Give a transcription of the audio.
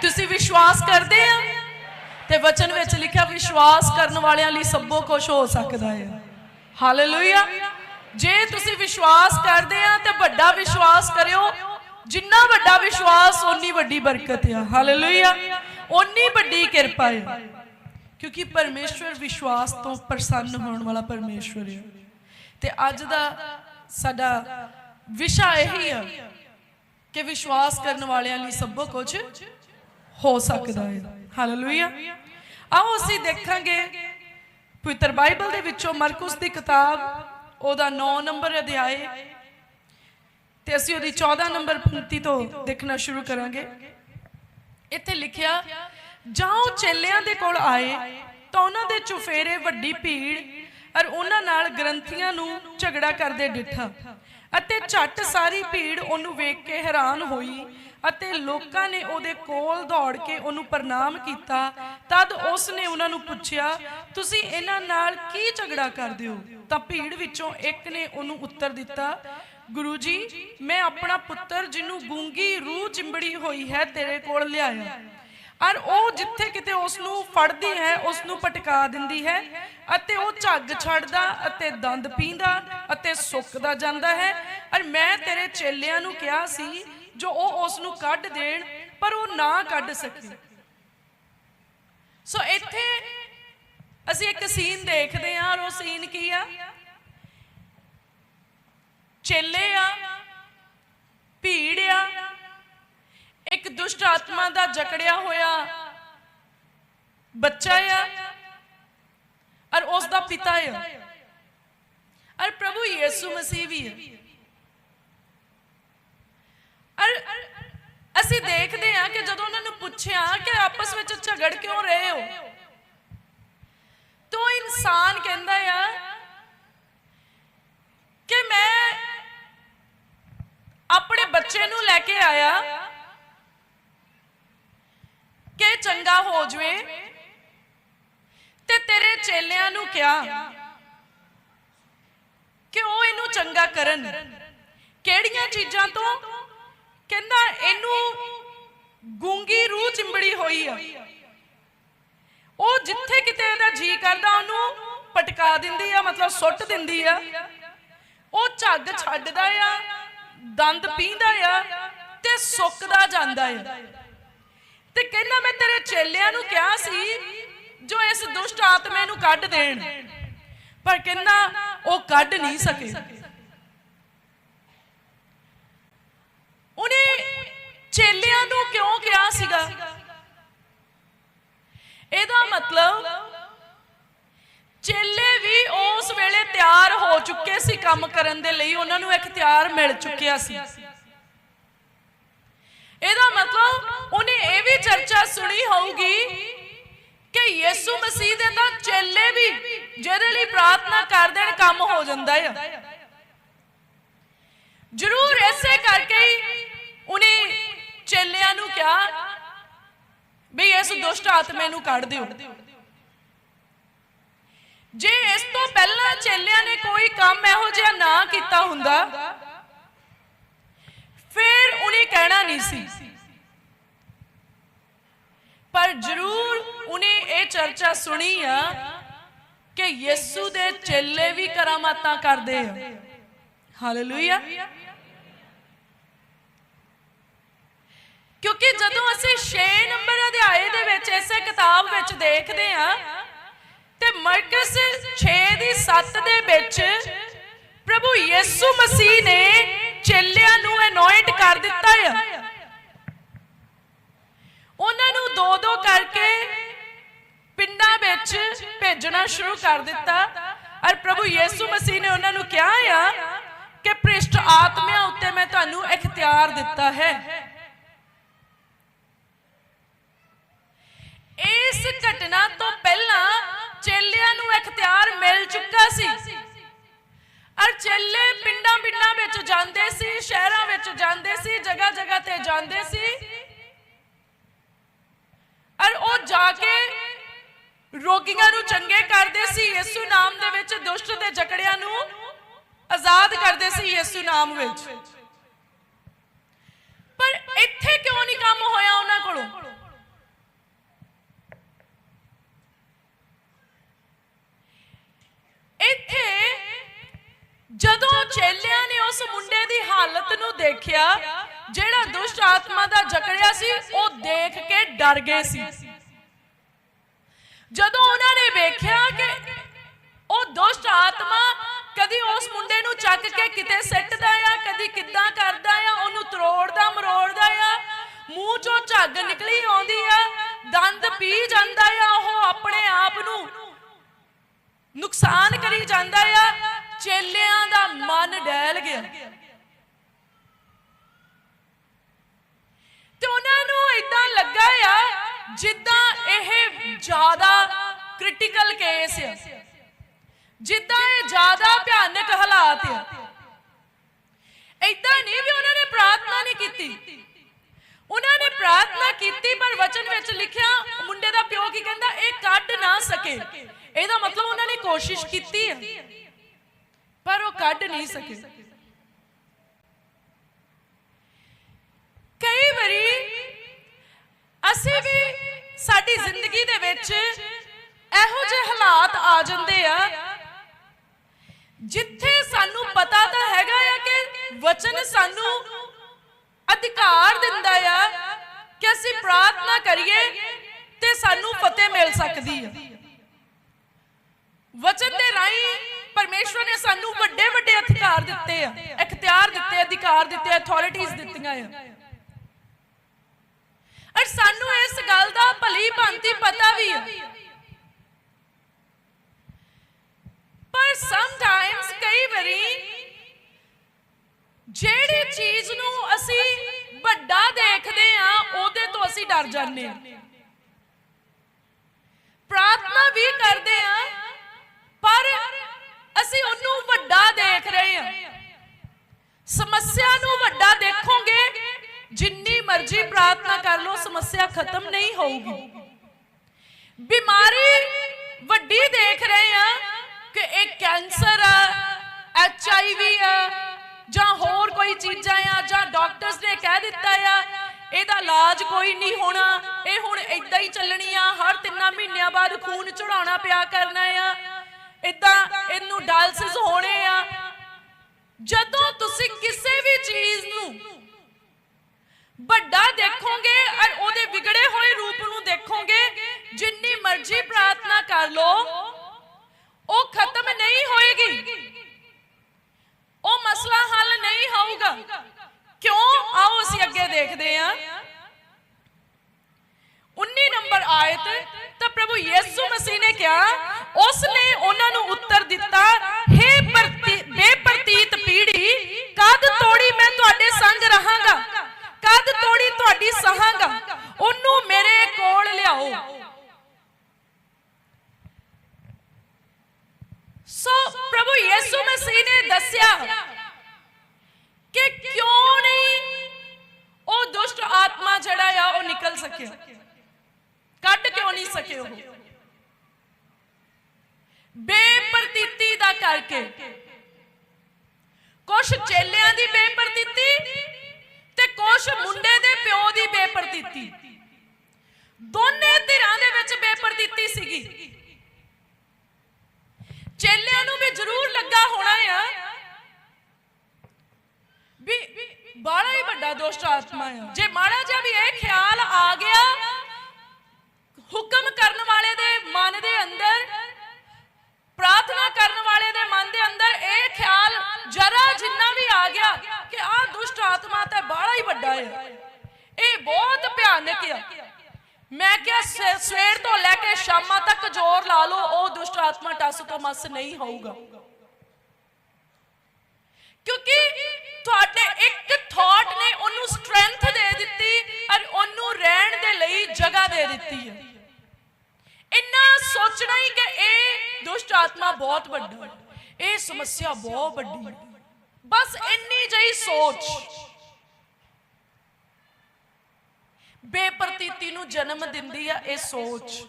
ਤੁਸੀਂ ਵਿਸ਼ਵਾਸ ਕਰਦੇ ਆ? ਤੇ ਵਚਨ ਵਿੱਚ ਲਿਖਿਆ, ਵਿਸ਼ਵਾਸ ਕਰਨ ਵਾਲਿਆਂ ਲਈ ਸਭੋ ਕੁਝ ਹੋ ਸਕਦਾ ਹੈ। ਹਾਲੇਲੂਇਆ ਜੇ ਤੁਸੀਂ ਵਿਸ਼ਵਾਸ ਕਰਦੇ ਆ, ਤੇ ਵੱਡਾ ਵਿਸ਼ਵਾਸ ਕਰਿਓ। ਜਿੰਨਾ ਵੱਡਾ ਵਿਸ਼ਵਾਸ, ਓਨੀ ਵੱਡੀ ਬਰਕਤ ਆ। ਹਾਲੇਲੂਇਆ ਓਨੀ ਵੱਡੀ ਕਿਰਪਾ ਹੈ ਕਿਉਂਕਿ ਪਰਮੇਸ਼ਵਰ ਵਿਸ਼ਵਾਸ ਤੋਂ ਪ੍ਰਸੰਨ ਹੋਣ ਵਾਲਾ ਪਰਮੇਸ਼ਵਰ ਹੈ ਤੇ ਅੱਜ ਦਾ ਸਾਡਾ ਵਿਸ਼ਾ ਇਹੀ ਆ ਕਿ ਵਿਸ਼ਵਾਸ ਕਰਨ ਵਾਲਿਆਂ ਲਈ ਸਭ ਕੁਝ ਹੋ ਸਕਦਾ ਹੈ। ਹਾਲੇਲੂਇਆ ਆਓ ਅਸੀਂ ਦੇਖਾਂਗੇ, ਪਵਿੱਤਰ ਬਾਈਬਲ ਦੇ ਵਿੱਚੋਂ ਮਰਕੁਸ ਦੀ ਕਿਤਾਬ, ਉਹਦਾ 9 ਨੰਬਰ ਅਧਿਆਏ, ਤੇ ਅਸੀਂ ਉਹਦੀ 14 ਨੰਬਰ ਪੰਕਤੀ ਤੋਂ ਦੇਖਣਾ ਸ਼ੁਰੂ ਕਰਾਂਗੇ। ਇੱਥੇ ਲਿਖਿਆ ਜਾਓ ਚੇਲਿਆਂ ਦੇ ਕੋਲ ਆਏ, ਤਾਂ ਉਹਨਾਂ ਦੇ ਚੁਫੇਰੇ ਵੱਡੀ ਭੀੜ ਔਰ ਉਹਨਾਂ ਨਾਲ ਗ੍ਰੰਥੀਆਂ ਨੂੰ ਝਗੜਾ ਕਰਦੇ ਡਿੱਠਾ। ਅਤੇ ਝੱਟ ਸਾਰੀ ਭੀੜ ਉਹਨੂੰ ਵੇਖ ਕੇ ਹੈਰਾਨ ਹੋਈ ਅਤੇ ਲੋਕਾਂ ਨੇ ਉਹਦੇ ਕੋਲ ਦੌੜ ਕੇ ਉਹਨੂੰ ਪ੍ਰਣਾਮ ਕੀਤਾ। ਤਦ ਉਸ ਨੇ ਉਹਨਾਂ ਨੂੰ ਪੁੱਛਿਆ, ਤੁਸੀਂ ਇਹਨਾਂ ਨਾਲ ਕੀ ਝਗੜਾ ਕਰਦੇ ਹੋ? ਤਾਂ ਭੀੜ ਵਿੱਚੋਂ ਇੱਕ ਨੇ ਉਹਨੂੰ ਉੱਤਰ ਦਿੱਤਾ, ਗੁਰੂ ਜੀ, ਮੈਂ ਆਪਣਾ ਪੁੱਤਰ ਜਿਹਨੂੰ ਗੂੰਗੀ ਰੂਹ ਚਿੰਬੜੀ ਹੋਈ ਹੈ ਤੇਰੇ ਕੋਲ ਲਿਆਇਆ। ਔਰ ਉਹ ਜਿੱਥੇ ਕਿਤੇ ਉਸ ਨੂੰ ਫੜਦੀ ਹੈ ਉਸ ਨੂੰ ਪਟਕਾ ਦਿੰਦੀ ਹੈ ਅਤੇ ਉਹ ਝੱਗ ਛੱਡਦਾ ਅਤੇ ਦੰਦ ਪੀਂਦਾ ਅਤੇ ਸੁੱਕਦਾ ਜਾਂਦਾ ਹੈ। ਔਰ ਮੈਂ ਤੇਰੇ ਚੇਲਿਆਂ ਨੂੰ ਕਿਹਾ ਸੀ ਜੋ ਉਹ ਉਸ ਨੂੰ ਕੱਢ ਦੇਣ, ਪਰ ਉਹ ਨਾ ਕੱਢ ਸਕੇ। ਸੋ ਇੱਥੇ ਅਸੀਂ ਇੱਕ ਸੀਨ ਦੇਖਦੇ ਹਾਂ ਔਰ ਉਹ ਸੀਨ ਕੀ ਆ? ਚੇਲੇ ਆ, ਭੀੜ ਆ, ਇੱਕ ਦੁਸ਼ਟ ਆਤਮਾ ਦਾ ਜਕੜਿਆ ਹੋਇਆ ਬੱਚਾ ਆ, ਔਰ ਉਸ ਦਾ ਪਿਤਾ ਆ। ਔਰ ਪ੍ਰਭੂ ਯੀਸੂ ਮਸੀਹ ਵੀ ਹੈ ਔਰ ਅਸੀਂ ਦੇਖਦੇ ਹਾਂ ਕਿ ਜਦੋਂ ਉਹਨਾਂ ਨੂੰ ਪੁੱਛਿਆ ਕਿ ਆਪਸ ਵਿੱਚ ਝਗੜ ਕਿਉਂ ਰਹੇ ਹੋ, ਤੋ ਇਨਸਾਨ ਕਹਿੰਦਾ ਆ ਕਿ ਮੈਂ ਆਪਣੇ ਬੱਚੇ ਨੂੰ ਲੈ ਕੇ ਆਇਆ ਕਿ ਚੰਗਾ ਹੋ ਜਵੇ ਤੇ ਤੇਰੇ ਚੇਲਿਆਂ ਨੂੰ ਕਿਹਾ ਕਿ ਉਹ ਇਹਨੂੰ ਚੰਗਾ ਕਰਨ। ਕਿਹੜੀਆਂ ਚੀਜ਼ਾਂ ਤੋਂ ਕਹਿੰਦਾ ਇਹਨੂੰ ਗੂੰਗੀ ਰੂਹ ਚਿੰਬੜੀ ਹੋਈ ਆ। ਉਹ ਜਿੱਥੇ ਕਿਤੇ ਇਹਦਾ ਜੀ ਕਰਦਾ, ਉਹਨੂੰ ਪਟਕਾ ਦਿੰਦੀ ਆ, ਮਤਲਬ ਸੁੱਟ ਦਿੰਦੀ ਆ। ਉਹ ਝੱਗ ਛੱਡਦਾ ਆ, ਦੰਦ ਪੀਂਦਾ ਆ ਤੇ ਸੁੱਕਦਾ ਜਾਂਦਾ ਆ। ਤੇ ਕਹਿੰਦਾ, ਮੈਂ ਤੇਰੇ ਚੇਲਿਆਂ ਨੂੰ ਕਿਹਾ ਸੀ, ਜੋ ਇਸ ਦੁਸ਼ਟ ਆਤਮੇ ਨੂੰ ਕੱਢ ਦੇਣ। ਪਰ ਕਹਿੰਦਾ, ਉਹ ਕੱਢ ਨਹੀਂ ਸਕੇ ਉਹਨੇ ਚੇਲਿਆਂ ਨੂੰ ਕਿਉਂ ਕਿਹਾ ਸੀਗਾ? ਇਹਦਾ ਮਤਲਬ ਚੇਲੇ ਵੀ ਉਸ ਵੇਲੇ ਤਿਆਰ ਹੋ ਚੁੱਕੇ ਸੀ ਕੰਮ ਕਰਨ ਦੇ ਲਈ, ਉਹਨਾਂ ਨੂੰ ਇਖਤਿਆਰ ਮਿਲ ਚੁੱਕਿਆ ਸੀ। ਇਹਦਾ ਮਤਲਬ ਉਹਨੇ ਇਹ ਵੀ ਚਰਚਾ ਸੁਣੀ ਹੋਊਗੀ ਕਿ ਯੀਸੂ ਮਸੀਹ ਦੇ ਤਾਂ ਚੇਲੇ ਵੀ ਜਿਹਦੇ ਲਈ ਪ੍ਰਾਰਥਨਾ ਕਰ ਦੇਣ ਕੰਮ ਹੋ ਜਾਂਦਾ ਆ। ਜ਼ਰੂਰ ਐਸੇ ਕਰਕੇ ਹੀ ਉਹਨੇ ਚੇਲਿਆਂ ਨੂੰ ਕਿਹਾ ਵੀ ਇਸ ਦੁਸ਼ਟ ਆਤਮੇ ਨੂੰ ਕੱਢ ਦਿਓ। ਜੇ ਇਸ ਤੋਂ ਪਹਿਲਾਂ ਚੇਲਿਆਂ ਨੇ ਕੋਈ ਕੰਮ ਇਹੋ ਜਿਹਾ ਨਾ ਕੀਤਾ ਹੁੰਦਾ, ਫਿਰ ਉਹਨੇ ਕਹਿਣਾ ਨਹੀਂ ਸੀ। ਪਰ ਜ਼ਰੂਰ ਉਹਨੇ ਇਹ ਚਰਚਾ ਸੁਣੀ ਆ ਕਿ ਯਿਸੂ ਦੇ ਚੇਲੇ ਵੀ ਕਰਾਮਾਤਾਂ ਕਰਦੇ ਆ। ਹਾਲੇਲੂਇਆ। ਕਿਉਂਕਿ ਜਦੋਂ ਅਸੀਂ 6 ਨੰਬਰ ਅਧਿਆਏ ਦੇ ਵਿੱਚ ਇਸੇ ਕਿਤਾਬ ਵਿੱਚ ਦੇਖਦੇ ਹਾਂ, ਤੇ ਮਰਕਸ 6 ਦੀ 7 ਦੇ ਵਿੱਚ ਪ੍ਰਭੂ ਯਿਸੂ ਮਸੀਹ ਨੇ ਚੇਲਿਆਂ ਨੂੰ ਅਨੋਇੰਟ ਕਰ ਦਿੱਤਾ ਆ। ਉਹਨਾਂ ਨੂੰ ਦੋ ਦੋ ਕਰਕੇ ਪਿੰਡਾਂ ਵਿੱਚ ਭੇਜਣਾ ਸ਼ੁਰੂ ਕਰ ਦਿੱਤਾ। ਔਰ ਪ੍ਰਭੂ ਯਿਸੂ ਮਸੀਹ ਨੇ ਉਹਨਾਂ ਨੂੰ ਕਿਹਾ ਆ ਕਿ ਭ੍ਰਿਸ਼ਟ ਆਤਮਿਆਂ ਉੱਤੇ ਮੈਂ ਤੁਹਾਨੂੰ ਇਖਤਿਆਰ ਦਿੱਤਾ ਹੈ। ਇਸ ਘਟਨਾ ਤੋਂ ਪਹਿਲਾਂ ਚੇਲਿਆਂ ਨੂੰ ਇਖਤਿਆਰ ਮਿਲ ਚੁੱਕਾ ਸੀ। ਔਰ ਚੇਲੇ ਪਿੰਡਾਂ ਪਿੰਡਾਂ ਵਿੱਚ ਜਾਂਦੇ ਸੀ, ਸ਼ਹਿਰਾਂ ਵਿੱਚ ਜਾਂਦੇ ਸੀ, ਜਗ੍ਹਾ ਜਗ੍ਹਾ ਤੇ ਜਾਂਦੇ ਸੀ। ਔਰ ਉਹ ਜਾ ਕੇ ਰੋਗੀਆਂ ਨੂੰ ਚੰਗੇ ਕਰਦੇ ਸੀ, ਯਿਸੂ ਨਾਮ ਦੇ ਵਿੱਚ ਦੁਸ਼ਟ ਦੇ ਜਕੜਿਆਂ ਨੂੰ ਆਜ਼ਾਦ ਕਰਦੇ ਸੀ ਯਿਸੂ ਨਾਮ ਵਿੱਚ। ਪਰ ਇੱਥੇ ਕਿਉਂ ਨਹੀਂ ਕੰਮ ਹੋਇਆ ਉਹਨਾਂ ਕੋਲੋਂ? ਇੱਥੇ ਜਦੋਂ ਚੇਲਿਆਂ ਨੇ ਉਸ ਮੁੰਡੇ ਦੀ ਹਾਲਤ ਨੂੰ ਦੇਖਿਆ, ਜਿਹੜਾ ਦੁਸ਼ਟ ਆਤਮਾ ਦਾ ਜਕੜਿਆ ਸੀ, ਉਹ ਦੇਖ ਕੇ ਡਰ ਗਏ ਸੀ। ਜਦੋਂ ਉਹਨਾਂ ਨੇ ਵੇਖਿਆ ਕਿ ਉਹ ਦੁਸ਼ਟ ਆਤਮਾ ਕਦੀ ਉਸ ਮੁੰਡੇ ਨੂੰ ਚੱਕ ਕੇ ਕਿਤੇ ਸਿੱਟਦਾ ਆ, ਕਦੀ ਕਿੱਦਾਂ ਕਰਦਾ ਆ, ਉਹਨੂੰ ਤਰੋੜਦਾ, ਮਰੋੜਦਾ ਆ, ਮੂੰਹ ਚੋਂ ਝੱਗ ਨਿਕਲੀ ਆਉਂਦੀ ਆ, ਦੰਦ ਪੀ ਜਾਂਦਾ ਆ ਨੁਕਸਾਨ ਕਰੀ ਜਾਂਦਾ ਆ, ਚੇਲਿਆਂ ਦਾ ਮਨ ਡੈਲ ਗਿਆ। ਤੇ ਉਹਨਾਂ ਨੂੰ ਇਦਾਂ ਲੱਗਾ ਆ, ਜਿੱਦਾਂ ਇਹ ਜ਼ਿਆਦਾ ਕ੍ਰਿਟੀਕਲ ਕੇਸ ਆ। ਜਿੱਦਾਂ ਇਹ ਜ਼ਿਆਦਾ ਭਿਆਨਕ ਹਾਲਾਤ ਆ। ਇਦਾਂ ਨਹੀਂ ਵੀ ਉਹਨਾਂ ਨੇ ਪ੍ਰਾਰਥਨਾ ਨਹੀਂ ਕੀਤੀ। ਉਹਨਾਂ ਨੇ ਪ੍ਰਾਰਥਨਾ ਕੀਤੀ, ਪਰ ਵਚਨ ਵਿੱਚ ਲਿਖਿਆ, ਮੁੰਡੇ ਦਾ ਪਿਓ ਕੀ ਕਹਿੰਦਾ, ਇਹ ਕੱਢ ਨਾ ਸਕੇ। ਇਹਦਾ ਮਤਲਬ ਉਹਨਾਂ ਨੇ ਕੋਸ਼ਿਸ਼ ਕੀਤੀ ਹੈ ਪਰ ਉਹ ਕੱਢ ਨਹੀਂ ਸਕੇ। ਕਈ ਵਾਰੀ ਅਸੀਂ ਵੀ ਸਾਡੀ ਜ਼ਿੰਦਗੀ ਦੇ ਵਿੱਚ ਇਹੋ ਜਿਹੇ ਹਾਲਾਤ ਆ ਜਾਂਦੇ ਆ, ਜਿੱਥੇ ਸਾਨੂੰ ਪਤਾ ਤਾਂ ਹੈਗਾ ਆ ਕਿ ਵਚਨ ਸਾਨੂੰ ਅਧਿਕਾਰ ਕਿ ਅਸੀਂ ਪ੍ਰਾਰਥਨਾ ਕਰੀਏ ਤੇ ਸਾਨੂੰ ਫਤਿਹ ਮਿਲ ਸਕਦੀ ਹੈ ਵਚਨ ਦੇ ਰਾਹੀਂ ਪਰਮੇਸ਼ਵਰ ਨੇ ਸਾਨੂੰ ਵੱਡੇ ਵੱਡੇ ਅਧਿਕਾਰ ਦਿੱਤੇ ਆ, ਇਖਤਿਆਰ ਦਿੱਤੇ, ਅਧਿਕਾਰ ਦਿੱਤੇ ਅਥਾਰਟੀਆਂ ਦਿੱਤੀਆਂ ਆ। ਔਰ ਸਾਨੂੰ ਇਸ ਗੱਲ ਦਾ ਭਲੀ ਭਾਂਤੀ ਪਤਾ ਵੀ ਆ ਪਰ ਸਮਟਾਈਮਸ ਕਈ ਵਾਰੀ ਜਿਹੜੀ ਚੀਜ਼ ਨੂੰ ਅਸੀਂ ਵੱਡਾ ਦੇਖਦੇ ਆ ਉਹਦੇ ਤੋਂ ਅਸੀਂ ਡਰ ਜਾਂਦੇ ਪ੍ਰਾਰਥਨਾ ਵੀ ਕਰਦੇ ਆ, ਪਰ ਅਸੀਂ ਉਹਨੂੰ ਵੱਡਾ ਦੇਖ ਰਹੇ ਆ। ਸਮੱਸਿਆ ਨੂੰ ਵੱਡਾ ਦੇਖੋਗੇ, ਜਿੰਨੀ ਮਰਜ਼ੀ ਪ੍ਰਾਰਥਨਾ ਕਰ ਲਓ, ਸਮੱਸਿਆ ਖਤਮ ਨਹੀਂ ਹੋਊਗੀ। ਬਿਮਾਰੀ ਵੱਡੀ ਦੇਖ ਰਹੇ ਆ ਕਿ ਇਹ ਕੈਂਸਰ ਆ, ਐਚ ਆਈ ਵੀ ਆ, ਜਾਂ ਹੋਰ ਕੋਈ ਚੀਜ਼ਾਂ ਆ, ਜਾਂ ਡਾਕਟਰਸ ਨੇ ਕਹਿ ਦਿੱਤਾ ਆ ਇਹਦਾ ਇਲਾਜ ਕੋਈ ਨਹੀਂ ਹੋਣਾ। ਇਹ ਹੁਣ ਇਦਾਂ ਹੀ ਚੱਲਣੀ ਆ। ਹਰ ਤਿੰਨਾਂ ਮਹੀਨਿਆਂ ਬਾਅਦ ਖੂਨ ਚੜਾਉਣਾ ਪਿਆ ਕਰਨਾ ਆ। ਇਦਾਂ ਇਹਨੂੰ ਡਾਇਲਸਿਸ ਹੋਣੇ ਆ। ਜਦੋਂ ਤੁਸੀਂ ਕਿਸੇ ਵੀ ਚੀਜ਼ ਨੂੰ ਵੱਡਾ ਦੇਖੋਗੇ ਔਰ ਉਹਦੇ ਵਿਗੜੇ ਹੋਏ ਰੂਪ ਨੂੰ ਦੇਖੋਗੇ, ਜਿੰਨੀ ਮਰਜ਼ੀ ਪ੍ਰਾਰਥਨਾ ਕਰ ਲੋ ਉਹ ਖਤਮ ਨਹੀਂ ਹੋਏਗੀ। ਉਹ ਮਸਲਾ ਹੱਲ ਨਹੀਂ ਹੋਊਗਾ। ਕਿਉਂ? ਆਓ ਅਸੀਂ ਅੱਗੇ ਦੇਖਦੇ ਹਾਂ 19 ਨੰਬਰ ਆਇਤ, ਤਾਂ ਪ੍ਰਭੂ ਯਿਸੂ ਮਸੀਹ ਨੇ ਕਿਹਾ, ਉਸ ਨੇ ਉਹਨਾਂ ਨੂੰ ਉੱਤਰ ਦਿੱਤਾ हे ਬੇਪਰਤੀਤ ਪੀੜੀ ਕਦ ਤੋੜੀ ਮੈਂ ਤੁਹਾਡੇ ਸੰਗ ਰਹਾਂਗਾ? ਕਦ ਤੋੜੀ ਤੁਹਾਡੀ ਸਹਾਂਗਾ? ਉਹਨੂੰ ਮੇਰੇ ਕੋਲ ਲਿਆਓ। ਸੋ ਪ੍ਰਭੂ ਯਿਸੂ ਮਸੀਹ ਨੇ ਦੱਸਿਆ ਕਿ ਕਿਉਂ ਨਹੀਂ ਉਹ ਦੁਸ਼ਟ ਆਤਮਾ ਜਿਹੜਾ ਆ ਉਹ ਨਿਕਲ ਸਕਿਆ ਕੱਢ ਕਿਉਂ ਨਹੀਂ ਸਕੇ ਉਹ ਬੇਪਰਤੀਤੀ ਦਾ ਕਰਕੇ। ਕੁਛ ਚੇਲਿਆਂ ਦੀ ਬੇਪਰਤੀਤੀ ਤੇ ਕੁਛ ਮੁੰਡੇ ਦੇ ਪਿਓ ਦੀ ਬੇਪਰਤੀਤੀ ਦੋਨੇ ਧਿਰਾਂ ਦੇ ਵਿੱਚ ਬੇਪਰਤੀਤੀ ਸੀਗੀ। ਚੇਲਿਆਂ ਨੂੰ ਵੀ ਜ਼ਰੂਰ ਲੱਗਾ ਹੋਣਾ ਆ ਵੀ ਬਾੜਾ ਹੀ ਵੱਡਾ ਦੁਸ਼ਟ ਆਤਮਾ ਆ। ਜੇ ਮਾੜਾ ਜਿਹਾ ਵੀ ਇਹ ਖਿਆਲ ਆ ਗਿਆ, ਹੁਕਮ ਕਰਨ ਵਾਲੇ ਦੇ ਮਨ ਦੇ ਅੰਦਰ ਕਰਨ ਵਾਲੇ ਦੇ ਮਨ ਦੇ ਅੰਦਰ ਇਹ ਖਿਆਲ ਜਰਾ ਜਿੰਨਾ ਵੀ ਆ ਗਿਆ ਕਿ ਆਹ ਦੁਸ਼ਟ ਆਤਮਾ ਤਾਂ ਬਾੜਾ ਹੀ ਵੱਡਾ ਹੈ। ਇਹ ਬਹੁਤ ਭਿਆਨਕ ਆ। ਮੈਂ ਕਿਹਾ ਸਵੇਰ ਤੋਂ ਲੈ ਕੇ ਸ਼ਾਮਾਂ ਤੱਕ ਜ਼ੋਰ ਲਾ ਲਓ, ਉਹ ਦੁਸ਼ਟ ਆਤਮਾ ਟਸ ਤੋਂ ਮਸ ਨਹੀਂ ਹੋਊਗਾ। ਕਿਉਂਕਿ ਤੁਹਾਡੇ ਇੱਕ ਥਾਟ ਨੇ ਉਹਨੂੰ ਸਟਰੈਂਥ ਦੇ ਦਿੱਤੀ ਔਰ ਉਹਨੂੰ ਰਹਿਣ ਦੇ ਲਈ ਜਗ੍ਹਾ ਦੇ ਦਿੱਤੀ ਹੈ। ਇੰਨਾ ਸੋਚਣਾ ਹੀ ਕਿ ਦੁਸ਼ਟ ਆਤਮਾ ਬਹੁਤ ਵੱਡਾ। ਹੈ ਇਹ ਸਮੱਸਿਆ ਬਹੁਤ ਵੱਡੀ। ਹੈ ਬਸ ਇੰਨੀ ਜਿਹੀ ਸੋਚ। ਬੇਪਰਤੀਤੀ ਨੂੰ ਜਨਮ ਦਿੰਦੀ ਆ ਇਹ ਸੋਚ।